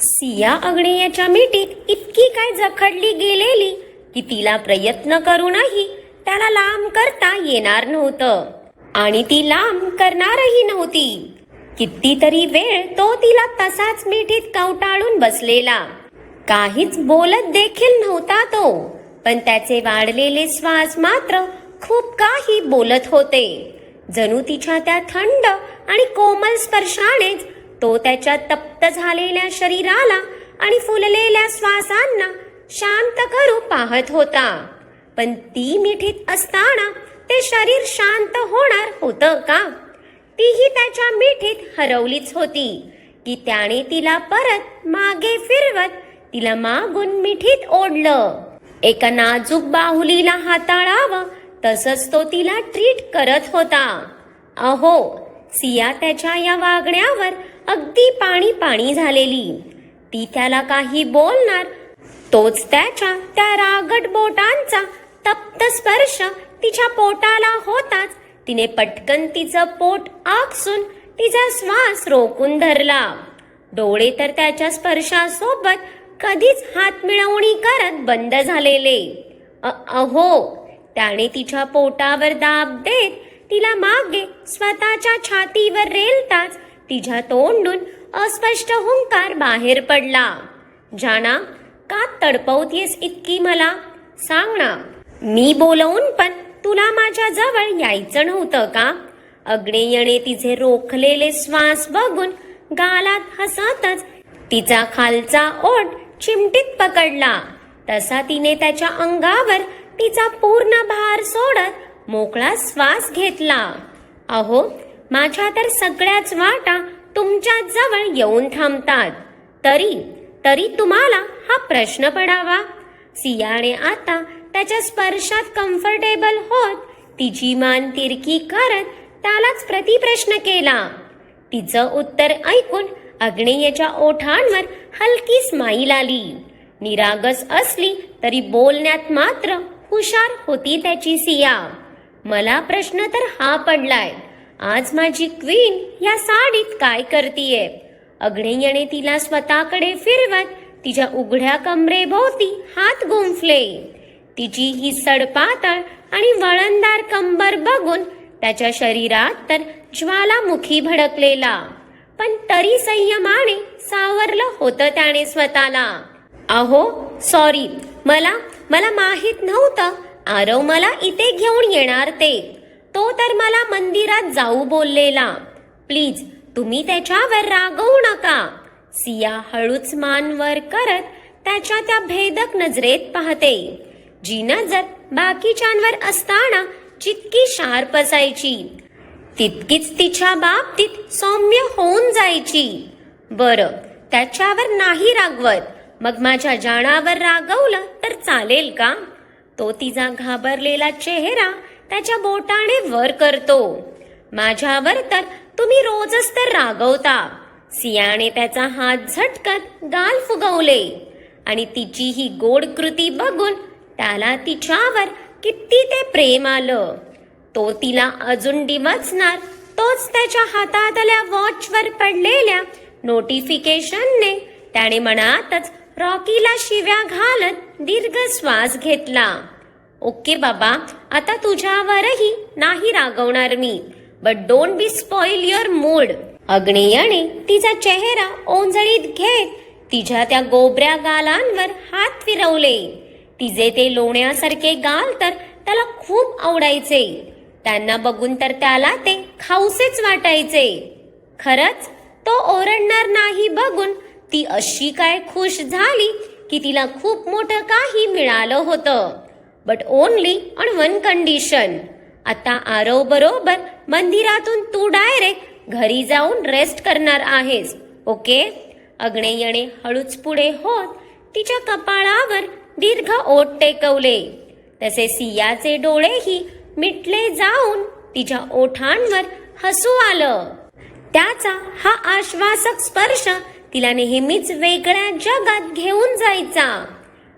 सिया अग्नेयाच्या मिठीत इतकी काय जखडली गेलेली की तिला प्रयत्न करूनही त्याला लांब करता येणार नव्हतं. आणि ती लांब करणारही नव्हती. कितीतरी वेळ तो तिला तसाच मिठीत कवटाळून बसलेला. काहीच बोलत देखील नव्हता तो पण त्याचे वाढलेले श्वास मात्र खूप काही बोलत होते. जणू तिच्या त्या थंड आणि कोमल स्पर्शानेच तो त्याच्या तप्त झालेल्या शरीराला आणि फुललेल्या श्वासांना शांत करू पाहत होता. पण ती मिठीत असताना ते शरीर शांत होणार होतं का? तीही त्याच्या मिठीत हरवलीच होती की त्याने तिला परत मागे फिरवत तिला मागून मिठीत ओढलं. एका नाजूक बाहुलीला हाताळावं तसंच तो तिला ट्रीट करत होता. अहो सिया त्याच्या या वागण्यावर अगदी पाणी पाणी झालेली. ती त्याला काही बोलणार. तोच त्याच्या त्या रागट बोटांचा तप्त स्पर्श तिच्या पोटाला होताच. तिने पटकन तिचं पोट आकसून तिचा श्वास रोखून धरला. डोळे तर त्याच्या स्पर्शासोबत कधीच हात मिळवणी करत बंद झालेले. अहो त्याने तिच्या पोटावर दाब देत तिला मागे स्वतःच्या छातीवर रेलताच तिच्या तोंडून अस्पष्ट हुंकार बाहेर पडला. जाना का तडपवतीयस इतकी मला? सांग ना. मी बोलवून पण तुला माझ्या जवळ यायचं नव्हतं का? अग्नेयने तिचे रोखलेले श्वास बघून गालात हसतच तिचा खालचा ओठ चिमटीत पकडला. तसा तिने त्याच्या अंगावर तिचा पूर्ण भार सोडत मोकळा श्वास घेतला. अहो माझ्या तर सगळ्याच वाटा तुमच्या जवळ येऊन थांबतात. तरी तरी तुम्हाला हा प्रश्न पडावा. सियाने आता त्याच्या स्पर्शात कम्फर्टेबल होत तिची मान तिरकी करत त्यालाच प्रतिप्रश्न केला. तिचं उत्तर ऐकून अग्नेयच्या ओठांवर हलकी स्माईल आली. निरागस असली तरी बोलण्यात मात्र हुशार होती त्याची सिया. मला प्रश्न तर हा पडलाय आज माझी क्वीन या साडीत काय करतीये? अग्नेयने तिला स्वतःकडे फिरवत तिच्या उघड्या कमरेभोवती हात गुंफले. तिची ही सडपातळ आणि वळणदार कंबर बघून त्याच्या शरीरात तर ज्वालामुखी भडकलेला. पण तरी संयमाने सावरलं होतं त्याने स्वतःला. अहो सॉरी मला मला माहीत नव्हतं. आरव मला इथे घेऊन येणार ते. तो तर मला मंदिरात जाऊ बोललेला. प्लीज तुम्ही त्याच्यावर रागवू नका. सिया हळूच मान वर करत त्याच्या त्या भेदक नजरेत पाहते. जी नजर बाकीच्यांवर असताना जितकी शार्प असायची. तितकीच तिच्या बाबतीत सौम्य होऊन जायची. बर त्याच्यावर नाही रागवत. मग माझ्या जाणावर रागवलं तर चालेल का? तो तिचा घाबरलेला चेहरा त्याच्या बोटाने वर करतो. माझ्यावर तर तुम्ही रोजच तर रागवता. सियाने त्याचा हात झटकत गाल फुगवले. आणि तिची ही गोड कृती बघून त्याला तिच्यावर किती ते प्रेम आलं. तो तिला अजून डिवचणार तोच त्याच्या हातातल्या वॉचवर पडलेल्या नोटिफिकेशनने त्याने मनातच रॉकीला शिव्या घालत दीर्घ श्वास घेतला. ओके बाबा आता तुझ्यावरही नाही रागवणार मी. But don't be spoil your mood अग्नेयाने तिचा चेहरा ओंजळीत घेत तिच्या त्या गोबऱ्या गालांवर हात फिरवले. तिचे ते लोण्यासारखे गाल तर त्याला खूप आवडायचे. त्यांना बघून तर त्याला ते खाऊसेच वाटायचे. खरंच तो ओरडणार नाही बघून ती अशी काय खुश झाली की तिला खूप मोठं काही मिळालं होतं. But only on one condition आता आरव बरोबर मंदिरातून तू डायरेक्ट घरी जाऊन रेस्ट करणार आहेस ओके अग्नेयने हळूच पुढे होत तिच्या कपाळावर दीर्घ ओठ टेकवले. तसे सियाचे डोळेही मिटले जाऊन तिच्या ओठांवर हसू आलं. त्याचा हा आश्वासक स्पर्श तिला नेहमीच वेगळ्या जगात घेऊन जायचा.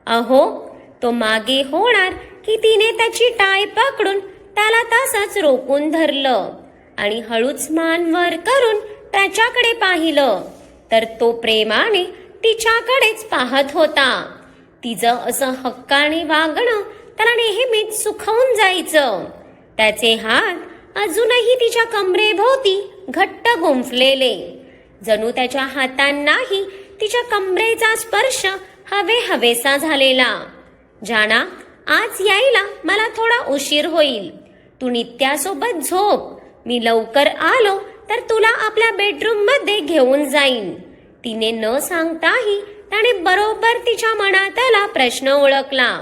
अहो तो मागे होणार की तिने त्याची टाय पकडून त्याला तसंच रोखून धरलं आणि हळूच मान वर करून त्याच्याकडे पाहिलं. तर तो प्रेमाने तिच्याकडेच पाहत होता. तिचं असं हक्काने वागणं त्याला नेहमीच सुखवून जायचं. त्याचे हात अजूनही तिच्या कमरेभोवती घट्ट गुंफलेले. जणू त्याच्या हातांनाही तिच्या कमरेचा स्पर्श हवे हवेसा झालेला. जाना आज यायला मला थोडा उशीर होईल. तू नित्यासोबत झोप. मी लवकर आलो तर तुला आपल्या बेडरूममध्ये घेऊन जाईन. तिने न सांगताही त्याने बरोबर तिच्या मनातला प्रश्न ओळखला.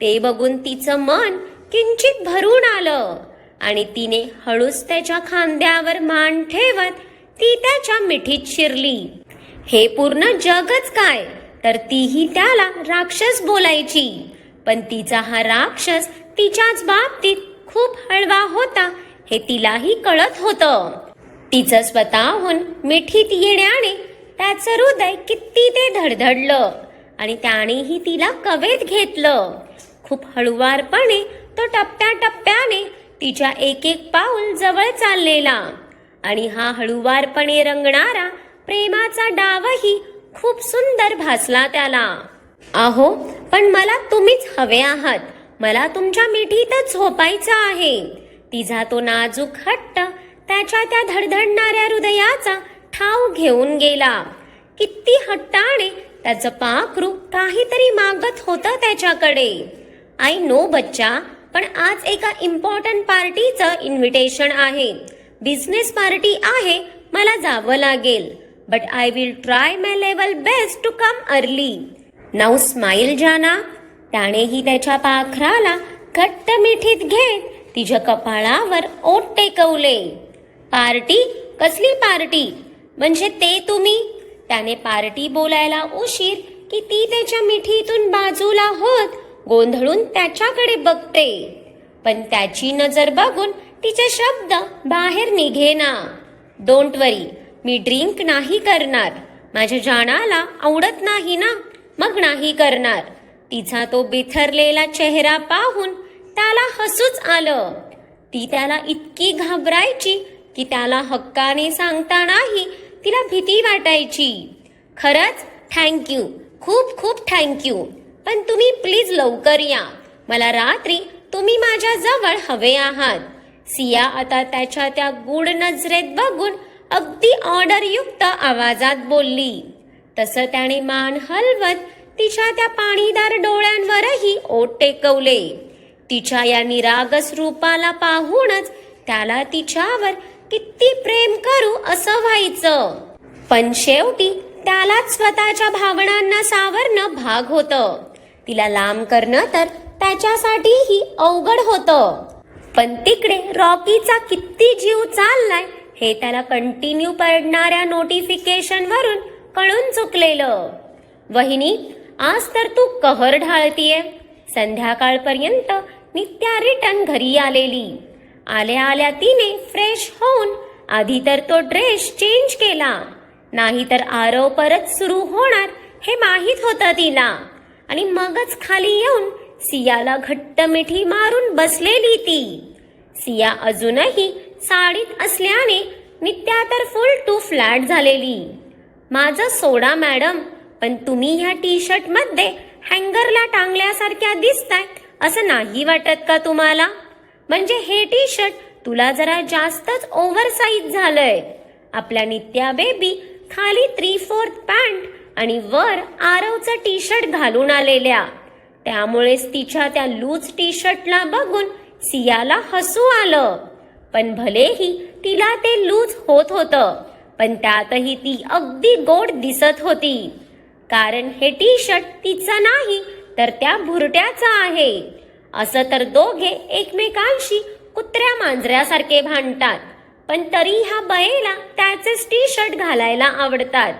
ते बघून तिचं मन किंचित भरून आलं आणि तिने हळूच त्याच्या खांद्यावर मान ठेवत ती त्याच्या मिठीत शिरली. हे पूर्ण जगच काय? तर तीही त्याला राक्षस बोलायची. पण तिचा हा राक्षस तिच्याच बाबतीत खूप हळवा होता हे तिलाही कळत होतं. तिचं स्वतःहून मिठीत येण्याने त्याचं हृदय किती ते धडधडलं आणि त्यानेही तिला कवेत घेतलं. खूप हळुवारपणे तो टप्प्याटप्प्याने तिच्या एक एक पाऊल जवळ चाललेला आणि हा हळुवारपणे रंगणारा प्रेमाचा डावही खूप सुंदर भासला त्याला. आहो पण मला तुम्हीच हवे आहात. मला तुमच्या मिठीतच झोपायचं आहे. तिचा तो नाजूक हट्ट त्याच्या त्या धडधडणाऱ्या हृदयाचा ठाव घेऊन गेला. किती हट्टाने त्याचं पाखरू काहीतरी मागत होतं त्याच्याकडे. आय नो बच्चा पण आज एका इम्पॉर्टंट पार्टीचं इन्व्हिटेशन आहे. बिझनेस पार्टी आहे मला जावं लागेल. But I will try my level best to come early now smile Jana. त्यानेही त्याच्या पाखराला घट्ट मिठीत घेत तिच्या कपाळावर ओट टेकवले. पार्टी? कसली पार्टी? म्हणजे ते तुम्ही? त्याने पार्टी बोलायला उशीर की ती त्याच्या मिठीतून बाजूला होत गोंधळून त्याच्याकडे बघते. पण त्याची नजर बघून तिचे शब्द बाहेर निघेना. डोंट वरी मी ड्रिंक नाही करणार. माझ्या जाणाला आवडत नाही ना? मग नाही करणार. तिचा तो बिथरलेला चेहरा पाहून त्याला हसूच आलं. ती त्याला इतकी घाबरायची की त्याला हक्काने सांगतानाही तिला भीती वाटायची. खरंच थँक्यू खूप खूप थँक्यू पण तुम्ही प्लीज लवकर या. मला रात्री तुम्ही माझ्या जवळ हवे आहात. सिया आता त्याच्या त्या गूढ नजरेत बघून अगदी ऑर्डरयुक्त आवाजात बोलली. तसं त्याने मान हलवत तिच्या त्या पाणीदार डोळ्यांवरही ओट टेकवले. तिच्या या निरागस रूपाला पाहूनच त्याला तिच्यावर किती प्रेम करू असं व्हायचं. पण शेवटी त्यालाच स्वतःच्या भावनांना सावरणं भाग होतं. तिला लांब करणं तर त्याच्यासाठीही अवघड होतं. पण तिकडे रॉकीचा किती जीव चाललाय हे त्याला कंटिन्यू पडणाऱ्या नोटिफिकेशन वरून कळून चुकलेलं. वहिनी आज तर तू कहर ढाळतीये. संध्याकाळपर्यंत नित्या रिटर्न घरी आलेली. आल्या आल्या तिने फ्रेश होऊन आधी तर तो ड्रेस चेंज केला. नाहीतर आरव परत सुरू होणार हे माहीत होतं तिला. आणि मगच खाली येऊन सियाला घट्ट मिठी मारून बसलेली ती. सिया अजूनही साडीत असल्याने नित्या तर फुल टू फ्लॅट झालेली. माझं सोडा मॅडम पण तुम्ही ह्या टी शर्टमध्ये हँगरला टांगल्यासारख्या दिसताय असं नाही वाटत का तुम्हाला? म्हणजे हे टी शर्ट तुला जरा जास्तच ओव्हर साईज झालंय. आपल्या नित्या बेबी खाली थ्री फोर्थ पॅन्ट आणि वर आरवचं टी शर्ट घालून आलेल्या. त्यामुळेच तिच्या त्या लूज टी शर्टला बघून सियाला हसू आलं. पण भलेही तिला ते लूज होत होतं पण त्यातही ती अगदी गोड दिसत होती. कारण हे टी शर्ट तिचं नाही तर त्या भुरट्याचं आहे. असं तर दोघे एकमेकांशी कुत्र्या मांजऱ्यासारखे भांडतात पण तरी ह्या बयेला त्याचेच टी शर्ट घालायला आवडतात.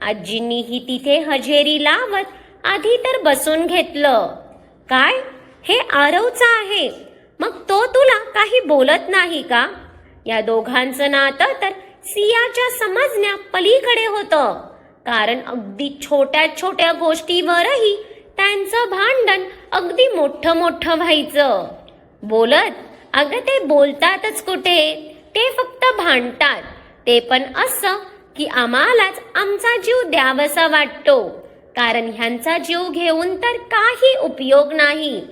आजींनीही तिथे हजेरी लावत आधी तर बसून घेतलं. काय? हे आरवचं आहे? मग तो तुला काही बोलत नाही का? या दोघांचं नातं तर सियाच्या समजण्या पलीकडे होतं. कारण अगदी छोट्या छोट्या गोष्टीवरही त्यांचं भांडण अगदी मोठं मोठं व्हायचं. बोलत अगं ते बोलतातच कुठे? ते फक्त भांडतात. ते पण असं की आम्हालाच आमचा जीव द्यावासा वाटतो. कारण ह्यांचा जीव घेऊन तर काही उपयोग नाही.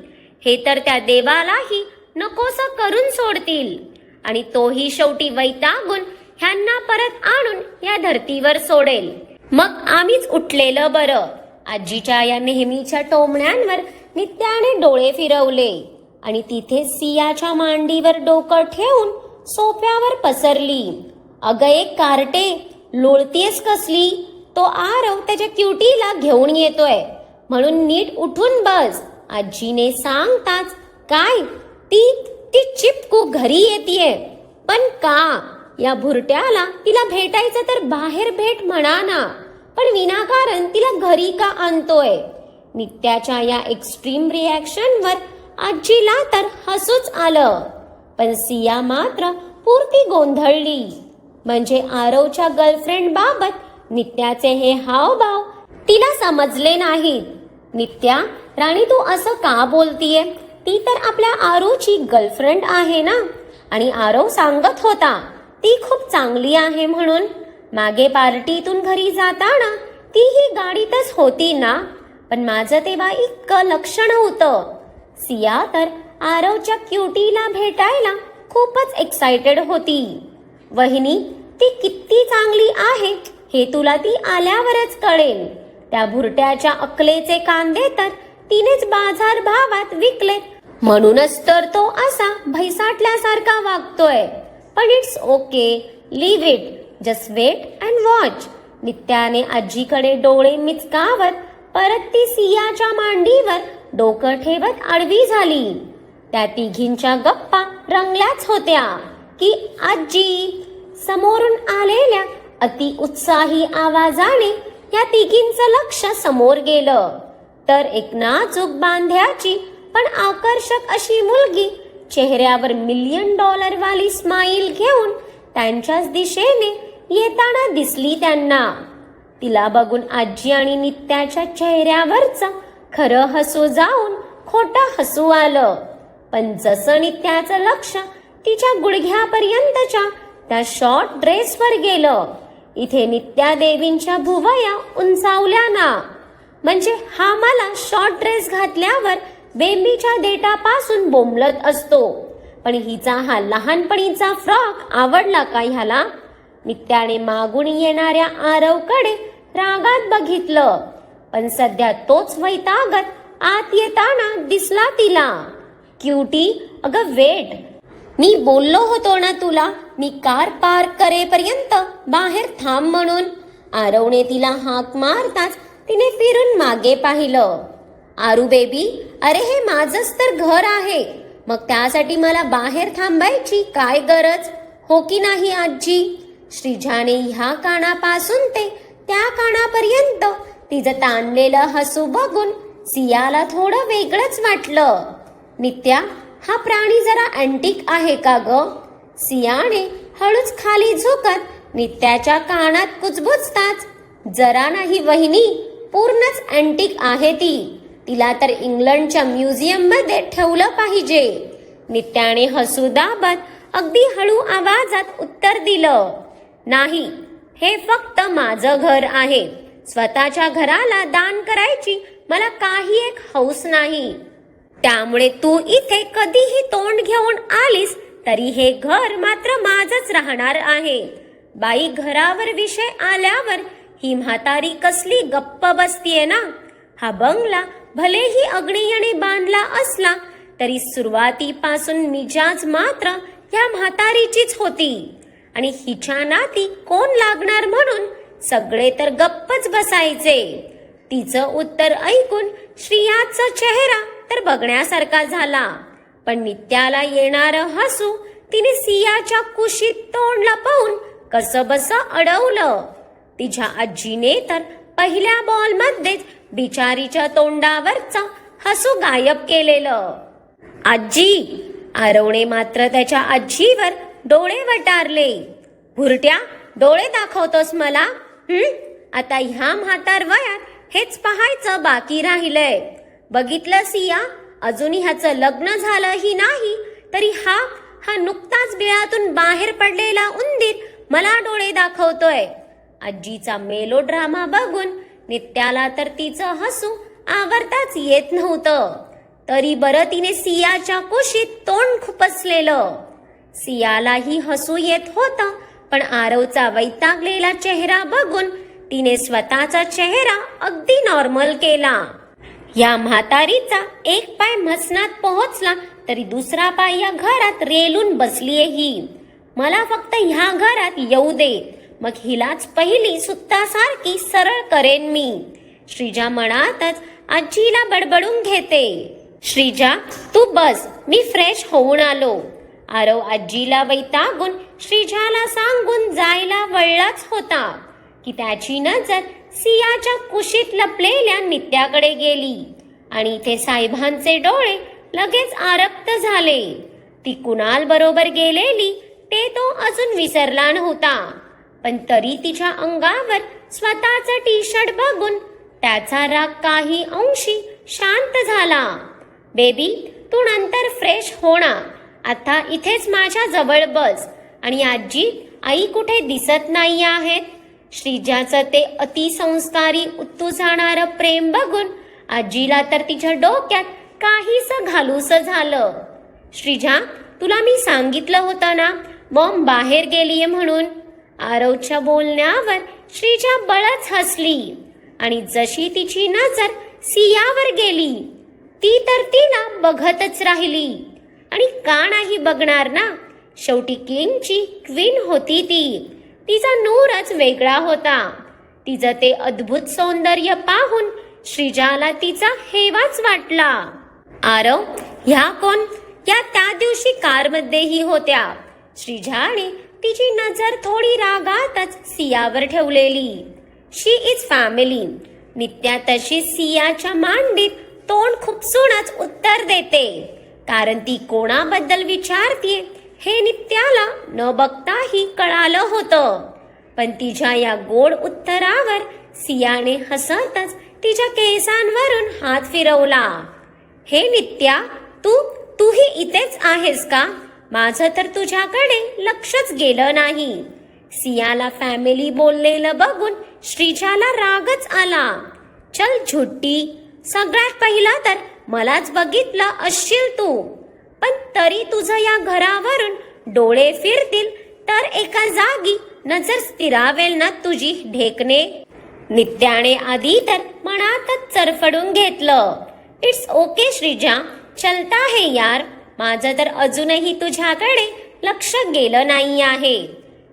हे तर त्या देवालाही नकोसा करून सोडतील. आणि तोही शेवटी वैतागून ह्यांना परत आणून या धर्तीवर सोडेल. मग आम्हीच उठलेलं बरं. आजीच्या या नेहमीच्या टोमण्यांवर नित्याने डोळे फिरवले. आणि तिथे सियाच्या मांडीवर डोकं ठेवून सोफ्यावर पसरली. अगं एक कार्टे लोळतीयस कसली? तो आरव त्याच्या क्युटीला घेऊन येतोय. म्हणून नीट उठून बस. आजीने सांगताच काय? ती ती चिपकू घरी येतीये. पण का? या भुरट्याला तिला भेटायचं तर बाहेर भेट म्हणा ना. पण विनाकारण तिला घरी का आणतोय? नित्याच्या या एक्स्ट्रीम रिॲक्शनवर आजीला तर हसूच आलं. पण सिया मात्र पूर्ती गोंधळली. म्हणजे आरवच्या गर्लफ्रेंड बाबत नित्याचे हे हावभाव तिला समजले नाहीत. नित्या राणी तू असं का बोलतीये? ती तर आपल्या आरोची गर्लफ्रेंड आहे ना? आणि आरव सांगत होता ती खूप चांगली आहे म्हणून. मागे पार्टीतून घरी जाताना ती ही गाडीतच होती ना? पण माझं तेव्हा इतकं लक्ष नव्हतं सिया तर आरवच्या क्युटीला भेटायला खूपच एक्साइटेड होती. वहिनी ती किती चांगली आहे हे तुला ती आल्यावरच कळेल. त्या भुरट्याच्या अकलेचे कांदे तर तिनेच बाजार भावात विकले. म्हणूनच तर तो असा भैसाटल्यासारखा वागतोय. पण it's okay leave it just wait and watch नित्याने आजीकडे डोळे मिचकावत परत ती सियाच्या मांडीवर डोकं ठेवत आडवी झाली. त्या तिघींच्या गप्पा रंगल्याच होत्या की आजी समोरून आलेल्या अति उत्साही आवाजाने या तिघींचं लक्ष समोर गेलं. तर एक नाजूक बांध्याची पण आकर्षक अशी मुलगी चेहऱ्यावर मिलियन डॉलर वाली स्माईल घेऊन त्यांच्याच दिशेने येताना दिसली त्यांना. तिला बघून आजी आणि नित्याच्या चेहऱ्यावरचं खरं हसू जाऊन खोटं हसू आलं. पण जसं नित्याचं लक्ष तिच्या गुडघ्यापर्यंतच्या त्या शॉर्ट ड्रेसवर गेलं इथे नित्या देवींच्या भुवया उंचावल्या ना म्हणजे हा मला शॉर्ट ड्रेस घातल्यावर बेंबीच्या देटापासून बोंबलत असतो. पण हिचा हा लहानपणीचा फ्रॉक आवडला का ह्याला? नित्याने मागून येणाऱ्या आरवकडे रागात बघितलं. पण सध्या तोच वैतागत आत येताना दिसला तिला. क्युटी अगं वेट. मी बोललो होतो ना तुला मी कार पार्क करेपर्यंत बाहेर थांब म्हणून. आरवने तिला हाक मारताच तिने फिरून मागे पाहिलं. आरू बेबी अरे हे माझंच तर घर आहे. मग त्यासाठी मला बाहेर थांबायची काय गरज? हो की नाही आजी? श्रीजाने ह्या कानापासून ते त्या कानापर्यंत तिचं ताणलेलं हसू बघून सियाला थोडं वेगळंच वाटलं. नित्या हा प्राणी जरा अँटिक आहे का ग? सियाने हळूच खाली झुकत नित्याच्या कानात कुजबुजताच जरा नाही वहिनी पूर्णच अँटिक आहे ती. तिला तर इंग्लंडच्या म्युझियममध्ये ठेवलं पाहिजे. नित्याने हसू दाबत अगदी हळू आवाजात उत्तर दिलं. नाही हे फक्त माझं घर आहे. स्वतःच्या घराला दान करायची मला काही एक हौस नाही. त्यामुळे तू इथे कधीही तोंड घेऊन आलीस तरी हे घर मात्र माझच राहणार आहे. बाई घरावर विषय आल्यावर ही म्हातारी कसली गप्प बसतीये ना? हा बंगला भलेही अग्नियने बांधला असला तरी सुरुवातीपासून मिजाज मात्र या म्हातारीचीच होती. आणि हिच्या नाती कोण लागणार म्हणून सगळे तर गप्पच बसायचे. तिचं उत्तर ऐकून श्रियाचा चेहरा तर बघण्यासारखा झाला. पण नित्याला येणारं हसू तिने सियाच्या कुशीत तोंड लपवून कसं बस अडवलं. तिच्या आजीने तर पहिल्या बॉलमध्येच बिचारीच्या तोंडावरचा हसू गायब केलेलं. आजी आरवणे मात्र त्याच्या आजीवर डोळे वटारले. भुरट्या डोळे दाखवतोस मला? आता ह्या म्हातार वयात हेच पाहायचं बाकी राहिलंय. बघितलं सिया? अजून ह्याचं लग्न झालंही नाही तरी हा हा नुकताच बिळातून बाहेर पडलेला उंदीर मला डोळे दाखवतोय. आजीचा मेलो ड्रामा बघून नित्याला तर तिचं हसू आवरताच येत नव्हतं. तरी बरं तिने सियाच्या कुशीत तोंड खुपसलेलं. सियालाही हसू येत होतं पण आरवचा वैतागलेला चेहरा बघून तिने स्वतःचा चेहरा अगदी नॉर्मल केला. या म्हातारीचा एक पाय मसनात पोहोचला तरी दुसरा पाय या घरात रेलून बसलीये ही. मला फक्त ह्या घरात येऊ दे. मग हिलाच पहिली सुत्तासारखी सरळ करेन मी. श्रीजा मनातच आजीला बडबडून घेते. श्रीजा तू बस मी फ्रेश होऊन आलो. आरव आजीला वैतागून श्रीजाला सांगून जायला वळलाच होता की त्याची नजर सियाच्या कुशीत लपलेल्या नित्याकडे गेली आणि इथे साहेबांचे डोळे लगेच आरक्त झाले. ती कुणाल बरोबर गेलेली ते तो अजून विसरला नव्हता. पण तरी तिच्या अंगावर स्वतःचा टी शर्ट बघून त्याचा राग काही अंशी शांत झाला. बेबी तू नंतर फ्रेश होणार. आता इथेच माझ्या जवळ बस. आणि आजी आई कुठे दिसत नाही आहेत श्रीजाचं ते अतिसंस्कारी उत्तू जाणारं प्रेम बघून आजीला तर तिच्या डोक्यात काहीस घालूस झालं. श्रीजा तुला मी सांगितलं होतं ना बॉम्ब बाहेर गेलीये म्हणून. आरवच्या बोलण्यावर श्रीजा बळच हसली. आणि जशी तिची नजर सियावर गेली ती तर तिला बघतच राहिली. आणि का नाही बघणार ना? शेवटी किंगची क्वीन होती ती. तिचा नूरच वेगळा होता. तिचं ते अद्भुत सौंदर्य पाहून श्रीजाला तिचा हेवाच वाटला. आरव ह्या कोण? या त्या दिवशी कारमध्येही होत्या. श्रीजा आणि तिची नजर थोडी रागातच सियावर ठेवलेली. शी इज फॅमिली नित्या तशी सियाच्या मांडीत तोंड खुपसूनच उत्तर देते. कारण ती कोणाबद्दल विचारतीये हे नित्याला न बघताही कळालं होतं. पण तिच्या या गोड उत्तरावर सियाने हसतच तिच्या केसांवरून हात फिरवला. हे नित्या तू तूही इथेच आहेस का? माझं तर तुझ्याकडे लक्षच गेलं नाही. सियाला फॅमिली बोललेलं बघून श्रीजाला रागच आला. चल झुट्टी सगळ्यात पहिला तर मलाच बघितलं असशील तू. पण तरी तुझं या घरावरून डोळे फिरतील तर एका जागी नजर स्थिरावेल ना तुझी ढेकणे. नित्याने आधी तर मनातच चरफडून घेतलं. It's okay Shreeja. चलता है यार. माझं तर अजूनही तुझ्याकडे लक्ष गेलं नाही आहे.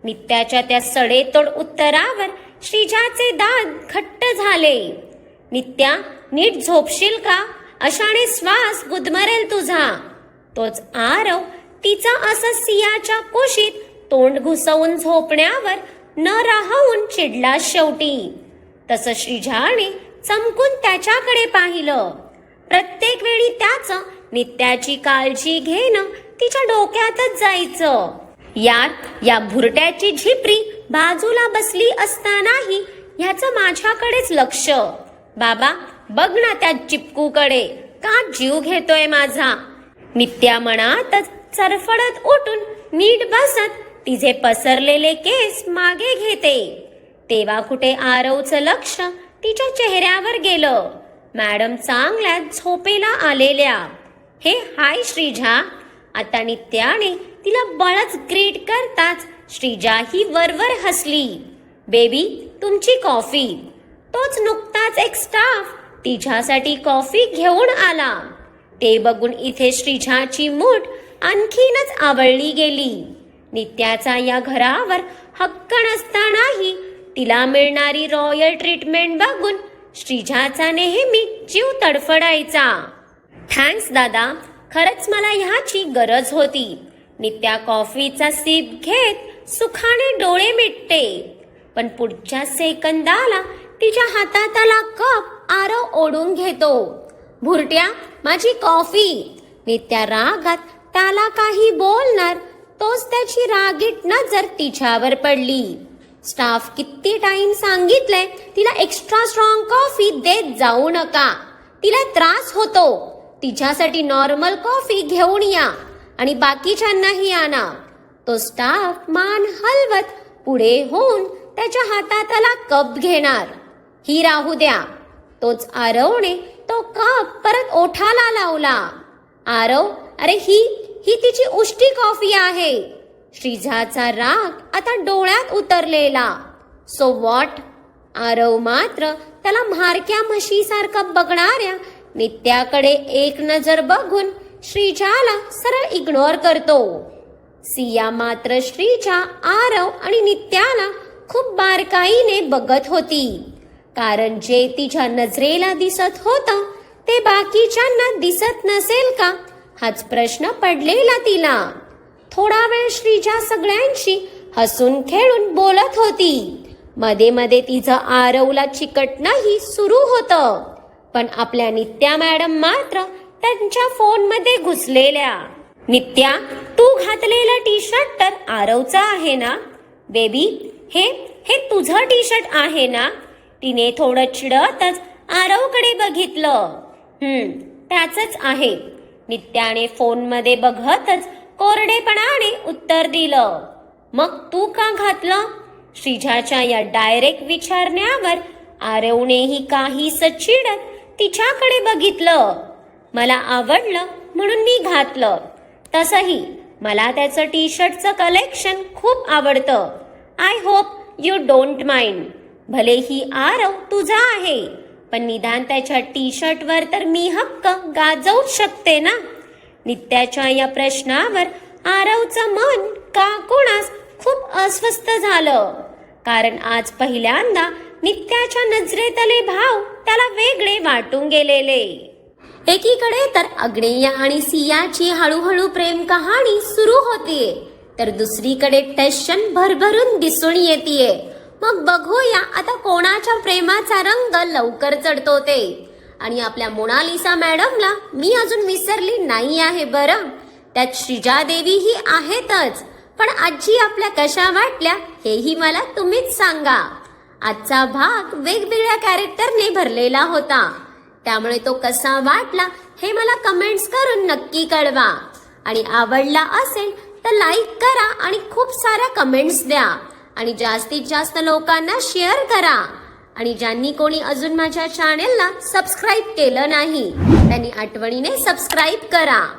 नित्याच्या त्या सडेतोड उत्तरावर श्रीजाचे दात घट्ट झाले. नित्या नीट झोपशील का? अशाने श्वास गुदमरेल तुझा. तोच आरव तिचा असं सियाच्या कुशीत तोंड घुसवून झोपण्यावर न राहून चिडला शेवटी. तसं श्रीजाने चमकून त्याच्याकडे पाहिलं. प्रत्येक वेळी त्याचं नित्याची काळजी घेणं तिच्या डोक्यातच जायचं. यात या भुरट्याची झिपरी बाजूला बसली असतानाही ह्याचं माझ्याकडेच लक्ष. बाबा बघ ना त्या चिपकूकडे. का जीव घेतोय माझा? नित्या मनातच चरफडत उठून नीट बसत तिचे पसरलेले केस मागे घेते. तेव्हा कुठे आरवचं लक्ष तिच्या चेहऱ्यावर गेलं. मॅडम चांगल्या झोपेला आलेल्या. हे हाय श्रीजा. आता नित्याने तिला बळच ग्रीट करताच श्रीजा ही वरवर हसली. बेबी तुमची कॉफी तोच नुकताच एक स्टाफ तिच्यासाठी कॉफी घेऊन आला. ते बघून इथे श्रीजाची मूठ आणखीनच आवळली गेली. नित्याचा या घरावर हक्क नसतानाही तिला मिळणारी रॉयल ट्रीटमेंट बघून श्रीजाचा नेहमी जीव तडफडायचा. थँक्स दादा. खरंच मला ह्याची गरज होती. नित्या कॉफीचा सिप घेत सुखाने डोळे मिटते. पण पुढच्या सेकंदाला तिच्या हातात आला कप आरव ओढून घेतो. भुरट्या माझी कॉफी. नित्या रागात त्याला काही बोलणार तोच त्याची रागीट नजर तिच्यावर पडली. स्टाफ किती टाइम सांगितलंय तिला एक्स्ट्रा स्ट्रॉंग कॉफी देत जाऊ नका. तिला त्रास होतो. तिच्यासाठी नॉर्मल कॉफी घेऊन या आणि बाकीच्यांनाही आणा. तो स्टाफ मान हलवत पुढे होऊन त्याच्या हातातला कप घेणार. ही राहू द्या. तोच आरवने तो कप परत ओठाला लावला. आरव अरे ही ही तिची उष्टी कॉफी आहे. श्रीजाचा राग आता डोळ्यात उतरलेला. सो वॉट आरव मात्र त्याला म्हारक्या म्हशीसारखं बघणाऱ्या नित्याकडे एक नजर बघून श्रीजाला सरळ इग्नोर करतो. सिया मात्र श्रीच्या आरव आणि नित्याला खूप बारकाईने बघत होती. कारण जे तिच्या नजरेला दिसत होतं ते बाकीच्यांना दिसत नसेल का हाच प्रश्न पडलेला तिला. थोडा वेळ श्रीजा सगळ्यांशी हसून खेळून बोलत होती. मध्ये मध्ये तिचं आरवला चिकटणंही सुरू होतं. पण आपल्या नित्या मॅडम मात्र त्यांच्या फोनमध्ये घुसलेल्या. नित्या तू घातलेला टी शर्ट तर आरवचा आहे ना? बेबी हे हे तुझं टी शर्ट आहे ना? तिने थोडं चिडतच आरवकडे बघितलं. हम्म त्याच आहे. नित्याने फोनमध्ये बघतच कोरडेपणाने उत्तर दिलं. मग तू का घातलं? श्रीजाच्या या डायरेक्ट विचारण्यावर आरवनेही काही चिडत तिच्याकडे बघितलं. मला आवडलं म्हणून मी घातलं. तसंही मला त्याचं टी शर्टचं कलेक्शन खूप आवडतं. I hope you don't mind भले ही आरव तुझा आहे पण निदान त्याच्या टी शर्टवर तर मी हक्क गाजवूच शकते ना? नित्याच्या या प्रश्नावर आरवचं मन का कोणास खूप अस्वस्थ झालं? कारण आज पहिल्यांदा नित्याच्या नजरेतले भाव त्याला वेगळे वाटून गेलेले. एकीकडे तर अग्नेय आणि सियाची हळूहळू प्रेम कहाणी सुरू होतीये. तर दुसरीकडे टेन्शन भरभरून दिसून येते मग बघूया आता कोणाच्या प्रेमाचा रंग लवकर चढतो ते आणि आपल्या मोनालिसा मॅडमला मी अजून विसरली नाही आहे बरं. त्यात श्रीजा देवी ही आहेतच. पण आजी आपल्या कशा वाटल्या हेही मला तुम्हीच सांगा. आजचा भाग वेगवेगळ्या कॅरेक्टरने भरलेला होता. त्यामुळे तो कसा वाटला हे मला कमेंट्स करून नक्की कळवा. आणि आवडला असेल तर लाईक करा आणि खूप साऱ्या कमेंट्स द्या. आणि जास्तीत जास्त लोकांना शेअर करा. आणि ज्यांनी कोणी अजून माझ्या चॅनेलला सबस्क्राईब केलं नाही त्यांनी आठवणीने सबस्क्राईब करा.